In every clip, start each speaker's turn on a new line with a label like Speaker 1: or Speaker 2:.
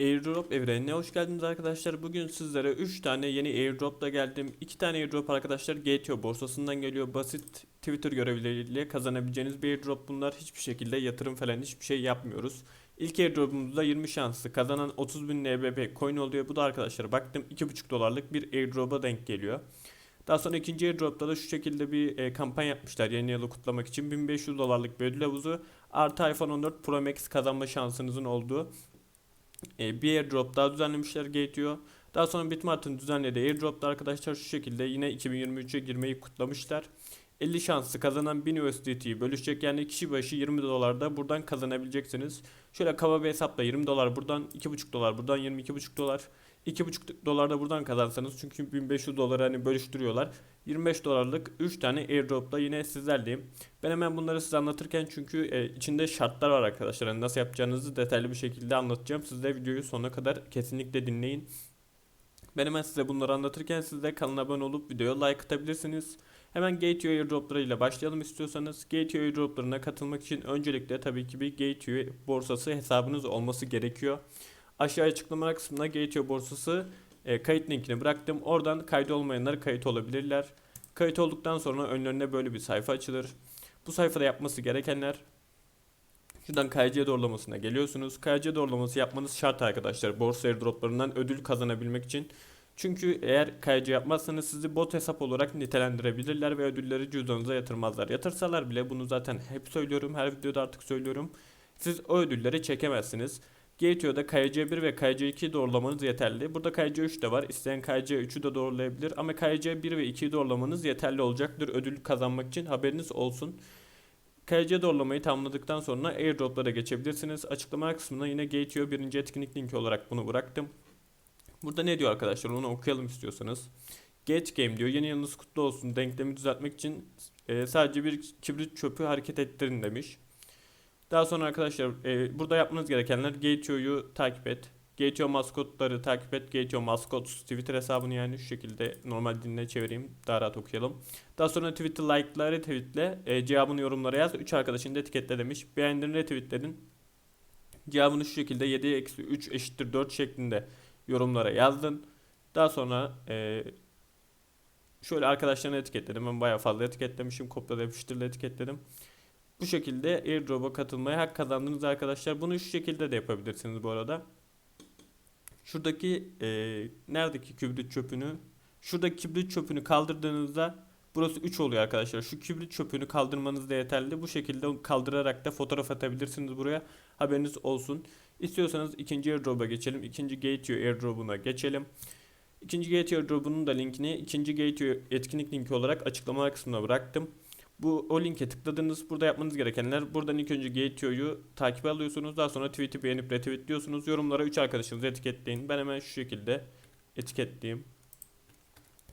Speaker 1: Airdrop evrenine hoş geldiniz arkadaşlar. Bugün sizlere 3 tane yeni airdropla geldim. 2 tane airdrop arkadaşlar GTO borsasından geliyor. Basit Twitter görevleriyle kazanabileceğiniz bir airdrop bunlar. Hiçbir şekilde yatırım falan hiçbir şey yapmıyoruz. İlk airdropumuzda 20 şanslı kazanan 30.000 NBB coin oluyor. Bu da arkadaşlar baktım 2.5 dolarlık bir airdrop'a denk geliyor. Daha sonra ikinci airdrop'ta da şu şekilde bir e, kampanya yapmışlar yeni yılı kutlamak için 1500 dolarlık bir ödül havuzu artı iPhone 14 Pro Max kazanma şansınızın olduğu e, bir airdrop daha düzenlemişler Gateo. Daha sonra Bitmart'ın düzenlediği airdrop'ta arkadaşlar şu şekilde yine 2023'e girmeyi kutlamışlar. 50 şanslı kazanan 1000 USDT'yi bölüşecek yani kişi başı 20 dolarda buradan kazanabileceksiniz. Şöyle kaba bir hesapla 20 dolar buradan 2,5 dolar buradan 22,5 dolar 2,5 dolar da buradan kazansanız çünkü 1500 doları hani bölüştürüyorlar. 25 dolarlık 3 tane airdrop'la yine sizlerleyim. Ben hemen bunları size anlatırken çünkü e, içinde şartlar var arkadaşlar. Hani nasıl yapacağınızı detaylı bir şekilde anlatacağım. Siz de videoyu sonuna kadar kesinlikle dinleyin. Ben hemen size bunları anlatırken siz de kanala abone olup videoya like atabilirsiniz. Hemen Gateway airdropları ile başlayalım istiyorsanız. Gateway airdroplarına katılmak için öncelikle tabii ki bir Gateway borsası hesabınız olması gerekiyor. Aşağı açıklama kısmına Gateway borsası e, kayıt linkini bıraktım. Oradan kayıt olmayanlar kayıt olabilirler. Kayıt olduktan sonra önlerine böyle bir sayfa açılır. Bu sayfada yapması gerekenler Şuradan KC doğrulamasına geliyorsunuz. KC doğrulaması yapmanız şart arkadaşlar. Borsa airdroplarından ödül kazanabilmek için. Çünkü eğer KC yapmazsanız sizi bot hesap olarak nitelendirebilirler ve ödülleri cüzdanınıza yatırmazlar. Yatırsalar bile bunu zaten hep söylüyorum. Her videoda artık söylüyorum. Siz o ödülleri çekemezsiniz. Gateo'da KC1 ve KC2 doğrulamanız yeterli. Burada KC3 de var. İsteyen KC3'ü de doğrulayabilir. Ama KC1 ve 2'yi doğrulamanız yeterli olacaktır ödül kazanmak için. Haberiniz olsun. KC doğrulamayı tamamladıktan sonra airdroplara geçebilirsiniz. Açıklama kısmına yine Gateo birinci etkinlik linki olarak bunu bıraktım. Burada ne diyor arkadaşlar onu okuyalım istiyorsanız. Gate Game diyor yeni yılınız kutlu olsun denklemi düzeltmek için e, sadece bir kibrit çöpü hareket ettirin demiş. Daha sonra arkadaşlar e, burada yapmanız gerekenler Gateo'yu takip et. Gateo maskotları takip et. Gateo maskot Twitter hesabını yani şu şekilde normal diline çevireyim. Daha rahat okuyalım. Daha sonra Twitter like'la retweetle e, cevabını yorumlara yaz. 3 arkadaşını da etiketle demiş. Beğendin retweetledin. Cevabını şu şekilde 7 eksi 3 eşittir 4 şeklinde yorumlara yazdın. Daha sonra e, şöyle arkadaşlarını etiketledim. Ben bayağı fazla etiketlemişim. Kopyala yapıştırla etiketledim. Bu şekilde airdrop'a katılmaya hak kazandınız arkadaşlar. Bunu şu şekilde de yapabilirsiniz bu arada. Şuradaki e, neredeki kibrit çöpünü şuradaki kibrit çöpünü kaldırdığınızda burası 3 oluyor arkadaşlar. Şu kibrit çöpünü kaldırmanız da yeterli. Bu şekilde kaldırarak da fotoğraf atabilirsiniz buraya. Haberiniz olsun. İstiyorsanız ikinci airdrop'a geçelim. İkinci Gateo airdrop'una geçelim. İkinci Gateo airdrop'unun da linkini ikinci Gateo etkinlik linki olarak açıklama kısmına bıraktım. Bu o linke tıkladınız. Burada yapmanız gerekenler buradan ilk önce Gateo'yu takip alıyorsunuz. Daha sonra tweet'i beğenip retweetliyorsunuz. Yorumlara 3 arkadaşınızı etiketleyin. Ben hemen şu şekilde etiketleyeyim.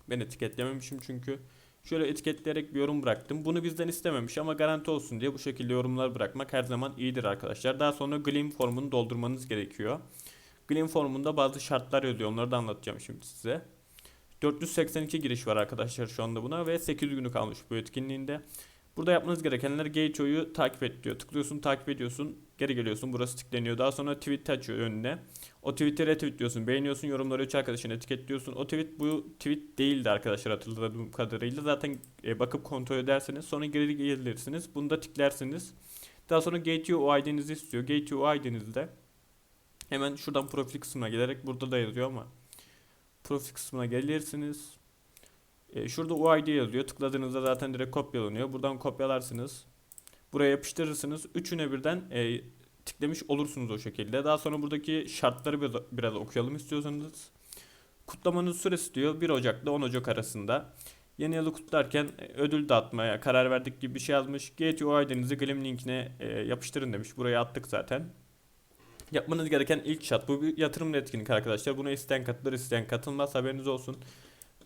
Speaker 1: Ben etiketlememişim çünkü. Şöyle etiketleyerek bir yorum bıraktım. Bunu bizden istememiş ama garanti olsun diye bu şekilde yorumlar bırakmak her zaman iyidir arkadaşlar. Daha sonra Gleam formunu doldurmanız gerekiyor. Gleam formunda bazı şartlar yazıyor. Onları da anlatacağım şimdi size. 482 giriş var arkadaşlar şu anda buna ve 8 günü kalmış bu etkinliğinde. Burada yapmanız gerekenler Gateo'yu takip et diyor. Tıklıyorsun, takip ediyorsun, geri geliyorsun. Burası tıklanıyor. Daha sonra tweet açıyor önüne. O tweet'i retweetliyorsun, beğeniyorsun, yorumları 3 arkadaşını etiketliyorsun. O tweet bu tweet değildi arkadaşlar hatırladığım kadarıyla. Zaten e, bakıp kontrol edersiniz. Sonra geri gelirsiniz. Bunu da tıklarsınız. Daha sonra Gateo o ID'nizi istiyor. Gateo o ID'nizde hemen şuradan profil kısmına gelerek burada da yazıyor ama profil kısmına gelirsiniz. E, şurada UID yazıyor. Tıkladığınızda zaten direkt kopyalanıyor. Buradan kopyalarsınız. Buraya yapıştırırsınız. Üçüne birden e, tıklamış olursunuz o şekilde. Daha sonra buradaki şartları biraz, biraz okuyalım istiyorsanız. Kutlamanın süresi diyor 1 Ocak ile 10 Ocak arasında. Yeni yılı kutlarken e, ödül dağıtmaya karar verdik gibi bir şey yazmış. GTO ID'nizi Glim linkine e, yapıştırın demiş. Buraya attık zaten. Yapmanız gereken ilk şart bu bir yatırım etkinlik arkadaşlar. Buna isteyen katılır isteyen katılmaz haberiniz olsun.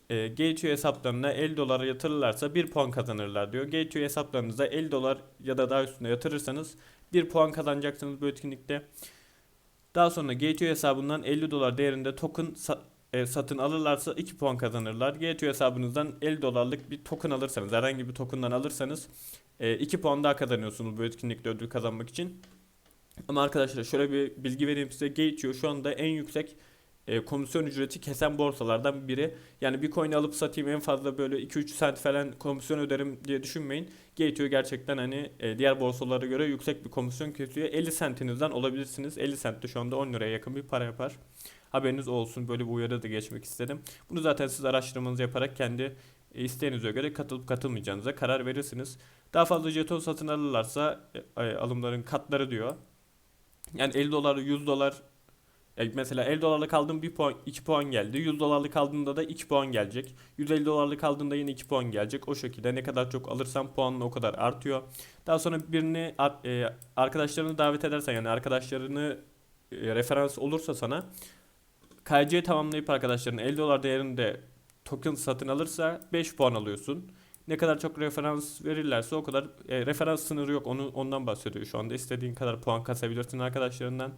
Speaker 1: E, Gateway hesaplarına 50 dolar yatırırlarsa 1 puan kazanırlar diyor. Gateway hesaplarınıza 50 dolar ya da daha üstünde yatırırsanız 1 puan kazanacaksınız bu etkinlikte. Daha sonra Gateway hesabından 50 dolar değerinde token sa- e, satın alırlarsa 2 puan kazanırlar. Gateway hesabınızdan 50 dolarlık bir token alırsanız herhangi bir tokendan alırsanız e, 2 puan daha kazanıyorsunuz bu etkinlikte ödül kazanmak için. Ama arkadaşlar şöyle bir bilgi vereyim size. Gateo şu anda en yüksek e, komisyon ücreti kesen borsalardan biri. Yani bir coin alıp satayım en fazla böyle 2-3 sent falan komisyon öderim diye düşünmeyin. Gateo gerçekten hani e, diğer borsalara göre yüksek bir komisyon kesiyor. 50 sentinizden olabilirsiniz. 50 sent de şu anda 10 liraya yakın bir para yapar. Haberiniz olsun böyle bir uyarı da geçmek istedim. Bunu zaten siz araştırmanızı yaparak kendi isteğinize göre katılıp katılmayacağınıza karar verirsiniz. Daha fazla jeton satın alırlarsa e, alımların katları diyor. Yani 50 dolar, 100 dolar ya mesela 50 dolarlık aldığım 1 puan 2 puan geldi. 100 dolarlık aldığımda da 2 puan gelecek. 150 dolarlık aldığımda yine 2 puan gelecek. O şekilde ne kadar çok alırsam puanın o kadar artıyor. Daha sonra birini e, arkadaşlarını davet edersen yani arkadaşlarını e, referans olursa sana KC tamamlayıp arkadaşların 50 dolar değerinde token satın alırsa 5 puan alıyorsun. Ne kadar çok referans verirlerse o kadar e, referans sınırı yok. Onu ondan bahsediyor şu anda. İstediğin kadar puan kasabilirsin arkadaşlarından.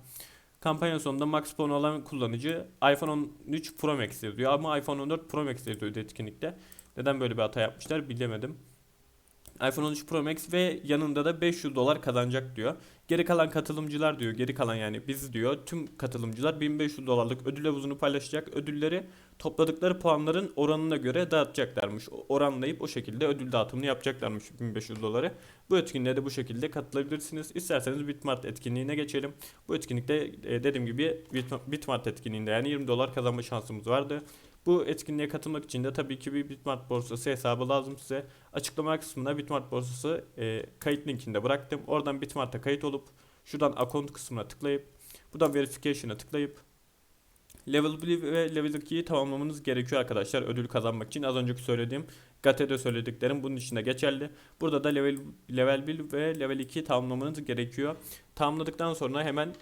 Speaker 1: Kampanya sonunda max puan olan kullanıcı iPhone 13 Pro Max diyor ama iPhone 14 Pro Max diyor etkinlikte. Neden böyle bir hata yapmışlar bilemedim. iPhone 13 Pro Max ve yanında da 500 dolar kazanacak diyor. Geri kalan katılımcılar diyor, geri kalan yani biz diyor tüm katılımcılar 1500 dolarlık ödül havuzunu paylaşacak. Ödülleri topladıkları puanların oranına göre dağıtacaklarmış. Oranlayıp o şekilde ödül dağıtımını yapacaklarmış 1500 doları. Bu etkinliğe de bu şekilde katılabilirsiniz. İsterseniz Bitmart etkinliğine geçelim. Bu etkinlikte e, dediğim gibi Bit- Bitmart etkinliğinde yani 20 dolar kazanma şansımız vardı. Bu etkinliğe katılmak için de tabii ki bir Bitmart borsası hesabı lazım size. Açıklama kısmına Bitmart borsası e, kayıt linkini de bıraktım. Oradan Bitmart'a kayıt olup şuradan account kısmına tıklayıp buradan verification'a tıklayıp Level 1 ve Level 2'yi tamamlamanız gerekiyor arkadaşlar ödül kazanmak için. Az önceki söylediğim GATE'de söylediklerim bunun içinde geçerli. Burada da level, level 1 ve level 2 tamamlamanız gerekiyor. Tamamladıktan sonra hemen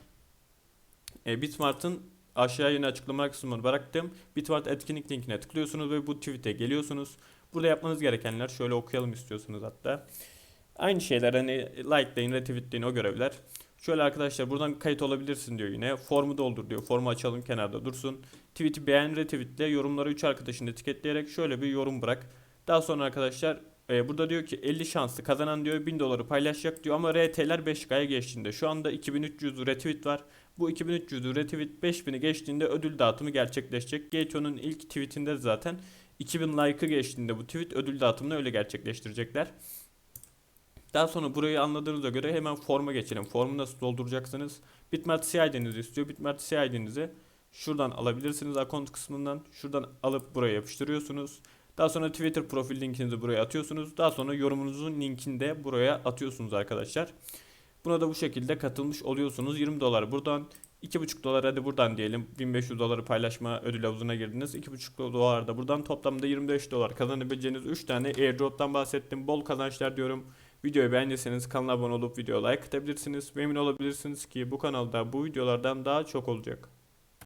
Speaker 1: e, Bitmart'ın aşağıya yine açıklama kısmını bıraktım. Bitmart etkinlik linkine tıklıyorsunuz ve bu tweet'e geliyorsunuz. Burada yapmanız gerekenler şöyle okuyalım istiyorsunuz hatta. Aynı şeyler hani likelayın, retweetleyin o görevler. Şöyle arkadaşlar buradan kayıt olabilirsin diyor yine. Formu doldur diyor. Formu açalım kenarda dursun. Tweet'i beğen, retweetle yorumları 3 arkadaşını etiketleyerek şöyle bir yorum bırak. Daha sonra arkadaşlar e, burada diyor ki 50 şanslı kazanan diyor 1000 doları paylaşacak diyor ama RT'ler 5K'ya geçtiğinde. Şu anda 2300 retweet var. Bu 2300 retweet 5000'i geçtiğinde ödül dağıtımı gerçekleşecek. Gateo'nun ilk tweetinde zaten 2000 like'ı geçtiğinde bu tweet ödül dağıtımını öyle gerçekleştirecekler. Daha sonra burayı anladığınıza göre hemen forma geçelim. Formu nasıl dolduracaksınız? Bitmart CID'nizi istiyor. Bitmart CID'nizi şuradan alabilirsiniz account kısmından. Şuradan alıp buraya yapıştırıyorsunuz. Daha sonra Twitter profil linkinizi buraya atıyorsunuz. Daha sonra yorumunuzun linkini de buraya atıyorsunuz arkadaşlar. Buna da bu şekilde katılmış oluyorsunuz. 20 dolar buradan 2,5 dolar hadi buradan diyelim 1500 doları paylaşma ödül havuzuna girdiniz. 2,5 dolar da buradan toplamda 25 dolar kazanabileceğiniz 3 tane airdrop'tan bahsettim. Bol kazançlar diyorum. Videoyu beğendiyseniz kanala abone olup videoya like atabilirsiniz. Emin olabilirsiniz ki bu kanalda bu videolardan daha çok olacak.